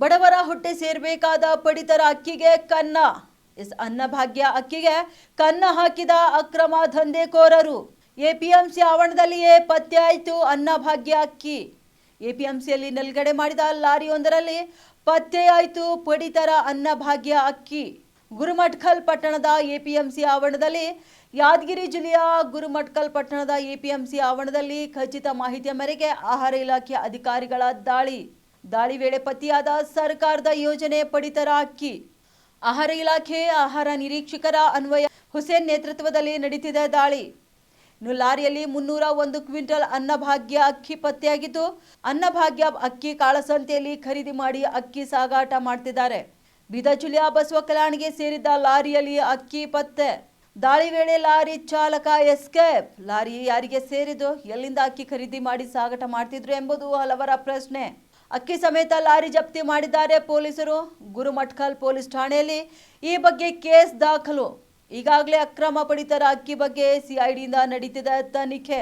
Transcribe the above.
ಬಡವರ ಹೊಟ್ಟೆ ಸೇರಬೇಕಾದ ಪಡಿತರ ಅಕ್ಕಿಗೆ ಕನ್ನ. ಎಸ್ ಅನ್ನಭಾಗ್ಯ ಅಕ್ಕಿಗೆ ಕನ್ನ ಹಾಕಿದ ಅಕ್ರಮ ದಂಧೆಕೋರರು. ಎಪಿಎಂಸಿ ಆವರಣದಲ್ಲಿಯೇ ಪತ್ತೆಯಾಯಿತು ಅನ್ನಭಾಗ್ಯ ಅಕ್ಕಿ. ಎಪಿಎಂಸಿಯಲ್ಲಿ ನಿಲ್ಗಡೆ ಮಾಡಿದ ಲಾರಿಯೊಂದರಲ್ಲಿ ಪತ್ತೆಯಾಯಿತು ಪಡಿತರ ಅನ್ನಭಾಗ್ಯ ಅಕ್ಕಿ. ಗುರುಮಠಕಲ್ ಪಟ್ಟಣದ ಎಪಿಎಂಸಿ ಆವರಣದಲ್ಲಿ ಯಾದಗಿರಿ ಜಿಲ್ಲೆಯ ಗುರುಮಠಕಲ್ ಪಟ್ಟಣದ ಎಪಿಎಂಸಿ ಆವರಣದಲ್ಲಿ ಖಚಿತ ಮಾಹಿತಿಯ ಮೇರೆಗೆ ಆಹಾರ ಇಲಾಖೆ ಅಧಿಕಾರಿಗಳ ದಾಳಿ. ದಾಳಿ ವೇಳೆ ಪತಿಯಾದ ಸರ್ಕಾರದ ಯೋಜನೆ ಪಡಿತರ ಅಕ್ಕಿ ಆಹಾರ ಇಲಾಖೆ, ಆಹಾರ ನಿರೀಕ್ಷಕರ ಅನ್ವಯ, ಹುಸೇನ್ ನೇತೃತ್ವದಲ್ಲಿ ನಡೀತಿದೆ ದಾಳಿ. ಲಾರಿಯಲ್ಲಿ ಮುನ್ನೂರ ಒಂದು ಕ್ವಿಂಟಲ್ ಅನ್ನಭಾಗ್ಯ ಅಕ್ಕಿ ಪತ್ತೆಯಾಗಿದ್ದು, ಅನ್ನಭಾಗ್ಯ ಅಕ್ಕಿ ಕಾಳಸಂತೆಯಲ್ಲಿ ಖರೀದಿ ಮಾಡಿ ಅಕ್ಕಿ ಸಾಗಾಟ ಮಾಡ್ತಿದ್ದಾರೆ. ಬೀದರ್ ಜಿಲ್ಲೆಯ ಬಸವ ಕಲ್ಯಾಣಿಗೆ ಸೇರಿದ್ದ ಲಾರಿಯಲ್ಲಿ ಅಕ್ಕಿ ಪತ್ತೆ. ದಾಳಿ ವೇಳೆ ಲಾರಿ ಚಾಲಕ ಎಸ್ಕೇಪ್. ಲಾರಿ ಯಾರಿಗೆ ಸೇರಿದ್ದು, ಎಲ್ಲಿಂದ ಅಕ್ಕಿ ಖರೀದಿ ಮಾಡಿ ಸಾಗಾಟ ಮಾಡ್ತಿದ್ರು ಎಂಬುದು ಹಲವರ ಪ್ರಶ್ನೆ. ಅಕ್ಕಿ ಸಮೇತ ಲಾರಿ ಜಪ್ತಿ ಮಾಡಿದ್ದಾರೆ ಪೊಲೀಸರು. ಗುರುಮಠಕಲ್ ಪೊಲೀಸ್ ಠಾಣೆಯಲ್ಲಿ ಈ ಬಗ್ಗೆ ಕೇಸ್ ದಾಖಲು. ಈಗಾಗಲೇ ಅಕ್ರಮ ಪಡಿತರ ಅಕ್ಕಿ ಬಗ್ಗೆ ಸಿಐಡಿಯಿಂದ ನಡೀತಿದೆ ತನಿಖೆ.